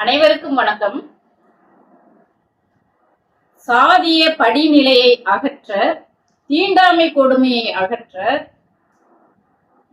அனைவருக்கும் வணக்கம். சாதிய படிநிலையை அகற்ற தீண்டாமை கொடுமையை அகற்ற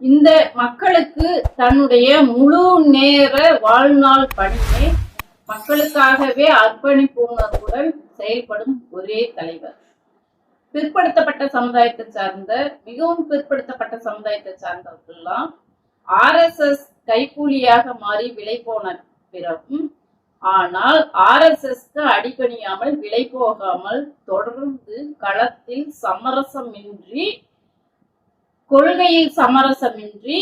இந்த மக்களுக்கு தன்னுடைய முழு நேர வாழ்நாள் பணியை மக்களுக்காகவே அர்ப்பணிப்பு உணர்வுடன் செயல்படும் ஒரே தலைவர். பிற்படுத்தப்பட்ட சமுதாயத்தை சார்ந்த மிகவும் பிற்படுத்தப்பட்ட சமுதாயத்தை சார்ந்தவர்கள்லாம் ஆர்எஸ்எஸ் கைக்கூலியாக மாறி விலை போன பிறகும் ஆனால் ஆர்எஸ்எஸ்க்கு அடிபணியாமல் விலை போகாமல் தொடர்ந்து களத்தில் சமரசமின்றி கொள்கையில் சமரசமின்றி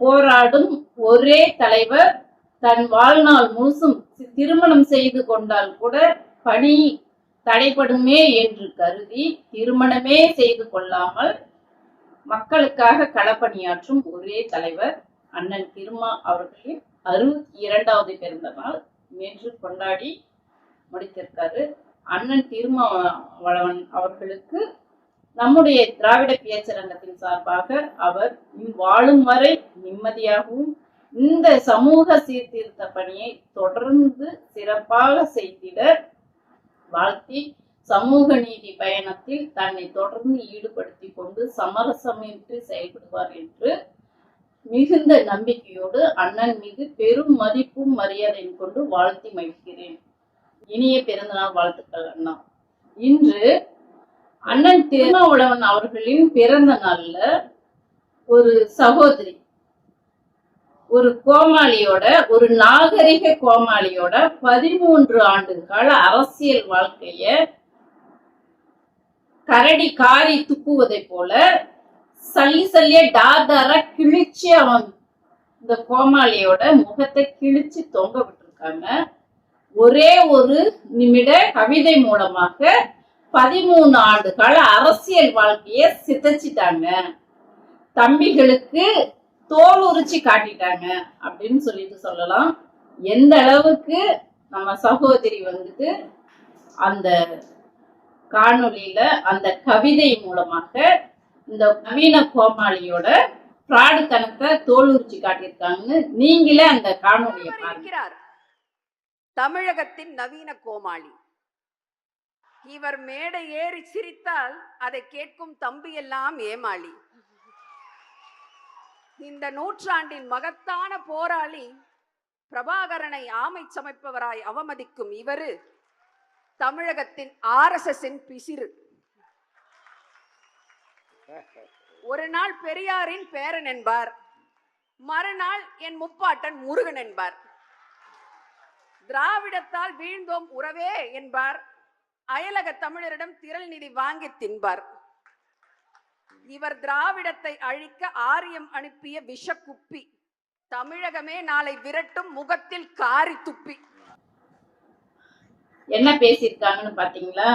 போராடும் ஒரே தலைவர் தன் வாழ்நாள் முழுசும் திருமணம் செய்து கொண்டால் கூட பணி தடைபடுமே என்று கருதி திருமணமே செய்து கொள்ளாமல் மக்களுக்காக களப்பணியாற்றும் ஒரே தலைவர் அண்ணன் திருமா அவர்களின் அறுபத்தி இரண்டாவது பிறந்த நாள் நேற்று கொண்டாடி முடித்திருக்காரு. அண்ணன் திருமாவளவன் அவர்களுக்கு நம்முடைய திராவிட பேச்சரங்கத்தின் சார்பாக அவர் இம் வாழும் வரை நிம்மதியாகவும் இந்த சமூக சீர்திருத்த பணியை தொடர்ந்து சிறப்பாக செய்திட வாழ்த்தி சமூக நீதி பயணத்தில் தன்னை தொடர்ந்து ஈடுபடுத்தி கொண்டு சமரசமின்றி செயல்படுவார் என்று மிகுந்த நம்பிக்கையோடு அண்ணன் மீது பெரும் மதிப்பும் மரியாதையும் கொண்டு வாழ்த்தி மகிழ்கிறேன். இனிய பிறந்தநாள் வாழ்த்துக்கள் அண்ணா. இன்று அண்ணன் திருமாவளவன் அவர்களின் பிறந்த நாள்ல ஒரு சகோதரி ஒரு கோமாளியோட ஒரு நாகரிக கோமாளியோட பதிமூன்று ஆண்டு கால அரசியல் வாழ்க்கைய கரடி காரி துப்புவதை போல சல்லி சல்லிய டாதார கிழிச்சு அவன் இந்த கோமாளியோட முகத்தை கிழிச்சு தொங்க விட்டுருக்காங்க. ஒரே ஒரு நிமிட கவிதை மூலமாக பதிமூணு ஆண்டு கால அரசியல் வாழ்க்கைய சிதைச்சிட்டாங்க. தம்பிகளுக்கு தோல் உரிச்சு காட்டிட்டாங்க அப்படின்னு சொல்லிட்டு சொல்லலாம். எந்த அளவுக்கு நம்ம சகோதரி வந்துட்டு அந்த காணொலியில அந்த கவிதை மூலமாக இந்த நவீன கோமாளியோட பிராடுத்தனத்தை தோல் உரிச்சு காட்டியிருக்காங்கன்னு நீங்களே அந்த இருக்கிறார். தமிழகத்தின் நவீன கோமாளி. இவர் மேடை ஏறி சிரித்தால் அதை கேட்கும் தம்பி எல்லாம் ஏமாளி. இந்த நூற்றாண்டின் மகத்தான போராளி பிரபாகரனை ஆமை சமைப்பவராய் அவமதிக்கும் இவரு தமிழகத்தின் ஆர்எஸ்எஸ்ஸின் பிசிறு. ஒரு நாள் பெரியாரின் பேரன் என்பார். மறுநாள் என் முப்பாட்டன் முருகன் என்பார். திராவிடத்தால் வீழ்ந்தோம் உறவே என்பார். அயலக தமிழரிடம் திரள் நிதி வாங்கி தின்பார். இவர் திராவிடத்தை அழிக்க ஆரியம் அனுப்பிய விஷக்குப்பி. தமிழகமே நாளை விரட்டும் முகத்தில் காரி துப்பி. என்ன பேசியிருக்காங்கன்னு பாத்தீங்களா?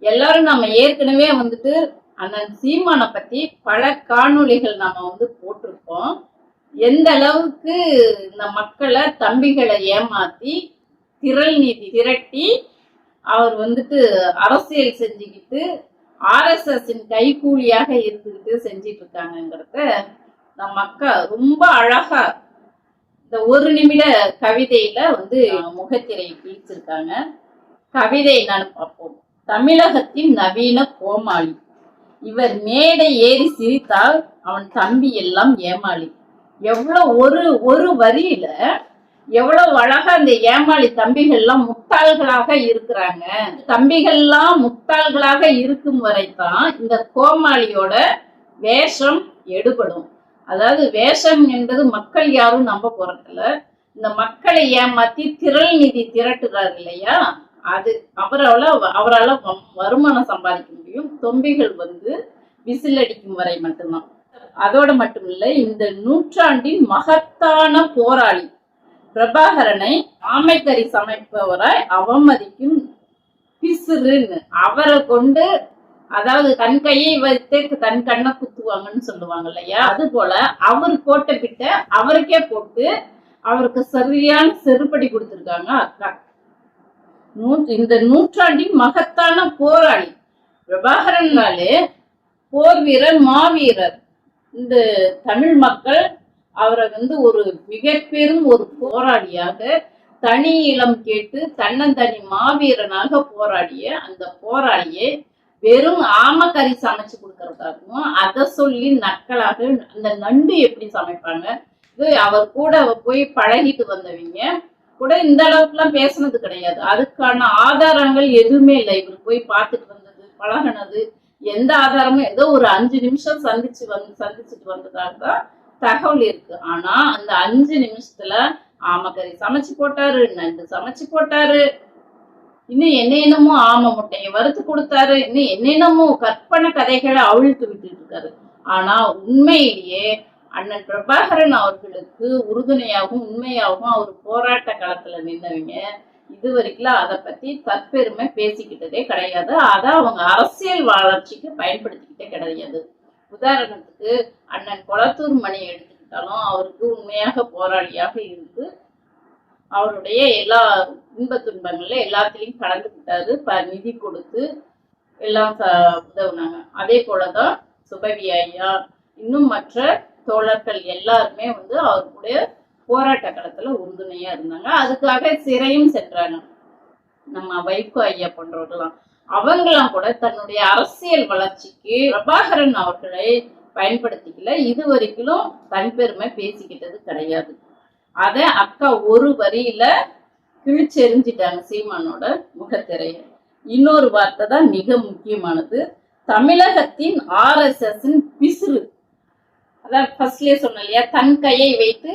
எல்லாரும் நம்ம ஏற்கனவே வந்துட்டு அண்ணன் சீமானை பத்தி பல காணொளிகள் நாம வந்து போட்டிருக்கோம். எந்த அளவுக்கு இந்த மக்களை தம்பிகளை ஏமாத்தி திரள் நீதி திரட்டி அவர் வந்துட்டு அரசியல் செஞ்சுக்கிட்டு ஆர்எஸ்எஸ்ஸின் கைக்கூலியாக இருந்துக்கிட்டு செஞ்சிட்டு இருக்காங்கங்கிறத நம்ம அக்கா ரொம்ப அழகா இந்த ஒரு நிமிட கவிதையில வந்து முகத்திரை கிழிச்சிருக்காங்க. கவிதை நான் பார்ப்போம். தமிழகத்தின் நவீன கோமாளி. இவர் மேடை ஏறி சிரித்தால் அவன் தம்பி எல்லாம் ஏமாளி. எவ்வளவு ஒரு ஒரு வரியில எவ்வளவு அழகா அந்த ஏமாளி தம்பிகள்லாம் முட்டாள்களாக இருக்கிறாங்க. தம்பிகள்லாம் முட்டாள்களாக இருக்கும் வரைத்தான் இந்த கோமாளியோட வேஷம் எடுபடும். அதாவது வேஷம் என்பது மக்கள் யாரும் நம்ப போறதில்ல. இந்த மக்களை ஏமாத்தி திரள் நிதி திரட்டுறாரு இல்லையா? அது அவரால் அவரால் வருமானம் சம்பாதிக்க முடியும். தொம்பிகள் வந்து விசில் அடிக்கும் வரை மட்டும்தான். அதோட மட்டும் இல்லை இந்த நூற்றாண்டின் மகத்தான போராளி பிரபாகரனை ஆமைக்கறி சமைப்பவராய் அவமதிக்கும் பிசுறுன்னு அவரை கொண்டு அதாவது தன் கையை வைத்து தன் கண்ணை குத்துவாங்கன்னு சொல்லுவாங்க இல்லையா? அது போல அவர் போட்ட பிட்ட அவருக்கே போட்டு அவருக்கு சரியான செருப்படி கொடுத்துருக்காங்க அக்கா. இந்த நூற்றாண்டின் மகத்தான போராளி பிரபாகரன்னாலே போர் வீரர் மாவீரர். இந்த தமிழ் மக்கள் அவரை வந்து ஒரு மிக பெரும் ஒரு போராளியாக தனி இளம் கேட்டு தன்னந்தனி மாவீரனாக போராடிய அந்த போராளியை வெறும் ஆமக்கறி சமைச்சு கொடுக்கறதாகவும் அதை சொல்லி நக்கலாக அந்த நண்டு எப்படி சமைப்பாங்க இது அவர் கூட போய் பழகிட்டு வந்தவங்க. கூட இந்த அளவுக்குலாம் பேசுனது கிடையாது. அதுக்கான ஆதாரங்கள் எதுவுமே இல்லை. இவர் போய் பார்த்துட்டு வந்தது பழகுனது எந்த ஆதாரமும் ஏதோ ஒரு அஞ்சு நிமிஷம் சந்திச்சு வந்து சந்திச்சுட்டு வந்ததாக தான் தகவல் இருக்கு. ஆனா அந்த அஞ்சு நிமிஷத்துல ஆமக்கறி சமைச்சு போட்டாரு நண்டு சமைச்சு போட்டாரு. இன்னும் என்னென்னமோ ஆம முட்டையை வறுத்து கொடுத்தாரு. இன்னும் என்னென்னமோ கற்பனை கதைகளை அவிழ்த்து விட்டுட்டு இருக்காரு. ஆனா உண்மையிலேயே அண்ணன் பிரபாகரன் அவர்களுக்கு உறுதுணையாகவும் உண்மையாகவும் அவர் போராட்ட களத்துல நின்னவங்க இது வரைக்கும் அதை பத்தி தற்பெருமை பேசிக்கிட்டதே கிடையாது. அதை அவங்க அரசியல் வளர்ச்சிக்கு பயன்படுத்திக்கிட்டே கிடையாது. உதாரணத்துக்கு அண்ணன் கொளத்தூர் மணி எடுத்துக்கிட்டாலும் அவருக்கு உண்மையாக போராளியாக இருந்து அவருடைய எல்லா இன்ப துன்பங்கள்ல எல்லாத்துலேயும் கலந்துக்கிட்டாரு ப நிதி கொடுத்து எல்லாம் ச- உதவுனாங்க. அதே போலதான் சுபவி ஐயா இன்னும் மற்ற தோழர்கள் எல்லாருமே வந்து அவருடைய போராட்ட காலத்துல உறுதுணையா இருந்தாங்க. அதுக்காக சிறையும் சென்றாங்க. நம்ம வைகோ ஐயா போன்றவர்களாம் அவங்களாம் கூட தன்னுடைய அரசியல் வளர்ச்சிக்கு பிரபாகரன் அவர்களை பயன்படுத்திக்கல. இது வரைக்கும் தனிப்பெருமை பேசிக்கிட்டது கிடையாது. அத அக்கா ஒரு வரியில கிழிச்செறிஞ்சிட்டாங்க சீமானோட முகத்திரைய. இன்னொரு வார்த்தை தான் மிக முக்கியமானது. தமிழகத்தின் ஆர்எஸ்எஸ் பிசுறு. அதான் ஃபர்ஸ்ட்லயே சொன்னேன் இல்லையா? தன் கையை வைத்து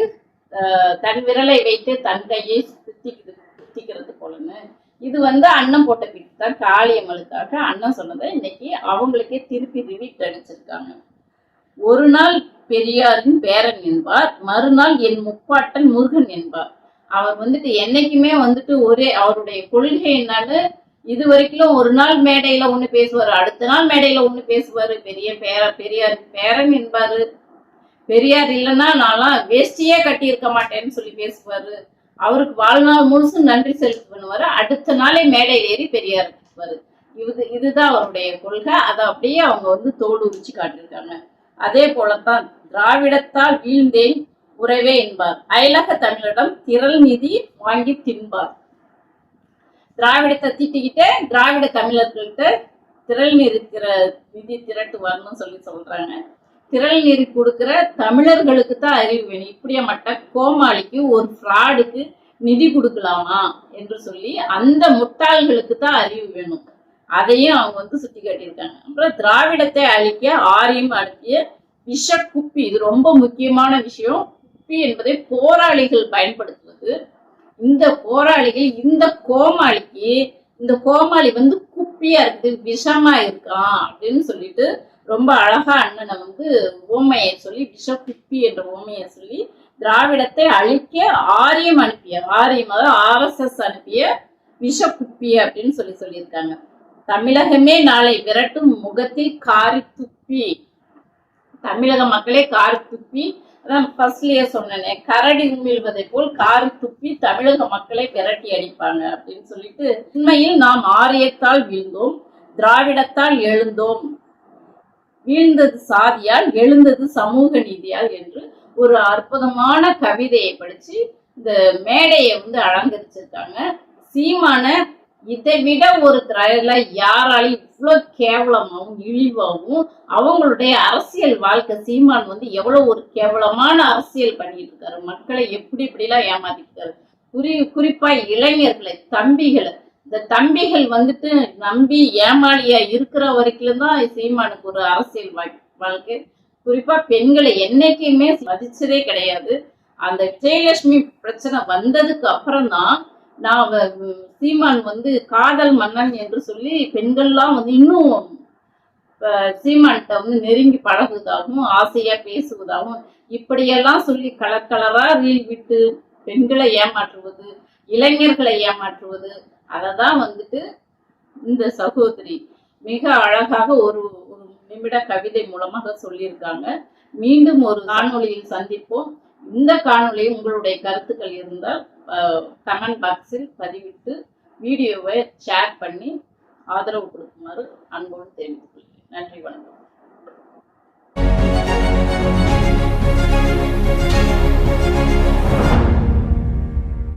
தன் விரலை வைத்து தன் கையை சுத்திக்கிறது சுத்திக்கிறது போலன்னு. இது வந்து அண்ணன் போட்ட பிட்டு தான். காளியம்மளுக்காக அண்ணன் சொன்னதை இன்னைக்கு அவங்களுக்கே திருப்பி ரிவீட் அடிச்சிருக்காங்க. ஒரு நாள் பெரியாரின் பேரன் என்பார். மறுநாள் என் முப்பாட்டன் முருகன் என்பார். அவர் வந்துட்டு என்னைக்குமே வந்துட்டு ஒரே அவருடைய கொள்கை என்னன்னு இது வரைக்கும் ஒரு நாள் மேடையில ஒண்ணு பேசுவாரு அடுத்த நாள் மேடையில ஒண்ணு பேசுவாரு. பெரிய பேர பெரியார் பேரன் என்பாரு. பெரியார் இல்லைன்னா நான்லாம் வேஷ்டியே கட்டி இருக்க மாட்டேன்னு சொல்லி பேசுவாரு. அவருக்கு வாழ்நாள் முழுசும் நன்றி செலுத்து பண்ணுவாரு. அடுத்த நாளே மேடையில் ஏறி பெரியார் பேசுவாரு இது இதுதான் அவருடைய கொள்கை. அதை அப்படியே அவங்க வந்து தோடு உரிச்சு காட்டியிருக்காங்க. அதே போலத்தான் திராவிடத்தால் வீழ்ந்தேன் உறவே என்பார். அயலக தமிழிடம் திரள் நிதி வாங்கி தின்பார். திராவிடத்தை திட்டிக்கிட்டே திராவிட தமிழர்கள்ட்ட திரள் நிதி திர நிதி திரட்டு வரணும்னு சொல்லி சொல்றாங்க. திரள் நிதி கொடுக்குற தமிழர்களுக்கு தான் அறிவு வேணும். இப்படியே மட்ட கோமாளிக்கு ஒரு ஃப்ராடுக்கு நிதி கொடுக்கலாமா என்று சொல்லி அந்த முட்டாள்களுக்கு தான் அறிவு வேணும். அதையும் அவங்க வந்து சுட்டி காட்டியிருக்காங்க. அப்புறம் திராவிடத்தை அழிக்க ஆரியம் அனுப்பிய விஷ குப்பி இது ரொம்ப முக்கியமான விஷயம். குப்பி என்பதை போராளிகள் பயன்படுத்துவது. இந்த போராளிகள் இந்த கோமாளிக்கு இந்த கோமாளி வந்து குப்பியா இருக்குது விஷமா இருக்கான் அப்படின்னு சொல்லிட்டு ரொம்ப அழகா அண்ணனை வந்து ஓமையை சொல்லி பிஷப் பிப்பி என்ற ஓமையை சொல்லி திராவிடத்தை அழிக்க ஆரியம் அனுப்பிய ஆரியம் அதாவது ஆர்எஸ்எஸ் அனுப்பிய விஷ குப்பி அப்படின்னு சொல்லி சொல்லியிருக்காங்க. தமிழகமே நாளை விரட்டும் முகத்தில் காரி துப்பி. தமிழக மக்களே காரி துப்பி. அதான் ஃபர்ஸ்ட்லயே சொன்னேனே கரடி உமிழ்வதை போல் காரி துப்பி தமிழக மக்களை விரட்டி அடிப்பாங்க அப்படின்னு சொல்லிட்டு உண்மையில் நாம் ஆரியத்தால் வீழ்ந்தோம் திராவிடத்தால் எழுந்தோம். வீழ்ந்தது சாதியால் எழுந்தது சமூக நீதியால் என்று ஒரு அற்புதமான கவிதையை படிச்சு இந்த மேடையை வந்து அலங்கரிச்சிருக்காங்க. சீமான இதை விட ஒரு திரையில யாராலையும் இவ்வளோ கேவலமாகவும் இழிவாகவும் அவங்களுடைய அரசியல் வாழ்க்கை சீமான் வந்து எவ்வளோ ஒரு கேவலமான அரசியல் பண்ணிட்டு இருக்காரு. மக்களை எப்படி இப்படிலாம் ஏமாத்திருக்காரு குறி குறிப்பா இளைஞர்களை தம்பிகளை இந்த தம்பிகள் வந்துட்டு நம்பி ஏமாளியா இருக்கிற வரைக்கும் தான் சீமானுக்கு ஒரு அரசியல் வாழ்க்கை. குறிப்பா பெண்களை என்னைக்குமே மதிச்சதே கிடையாது. அந்த விஜயலட்சுமி பிரச்சனை வந்ததுக்கு அப்புறம் தான் நான் சீமான் வந்து காதல் மன்னன் என்று சொல்லி பெண்கள்லாம் வந்து இன்னும் சீமான்கிட்ட வந்து நெருங்கி பழகுவதாகவும் ஆசையா பேசுவதாகவும் இப்படியெல்லாம் சொல்லி கலர் கலரா ரீல் விட்டு பெண்களை ஏமாற்றுவது இளைஞர்களை ஏமாற்றுவது அதை தான் வந்துட்டு இந்த சகோதரி மிக அழகாக ஒரு ஒரு நிமிட கவிதை மூலமாக சொல்லியிருக்காங்க. மீண்டும் ஒரு காணொலியில் சந்திப்போம். இந்த காணொலியில் உங்களுடைய கருத்துக்கள் இருந்தால் கமெண்ட் பாக்ஸில் பதிவிட்டு வீடியோவை ஷேர் பண்ணி ஆதரவு கொடுக்குமாறு அன்போடு தெரிவித்துக் கொள்கிறேன். நன்றி வணக்கம்.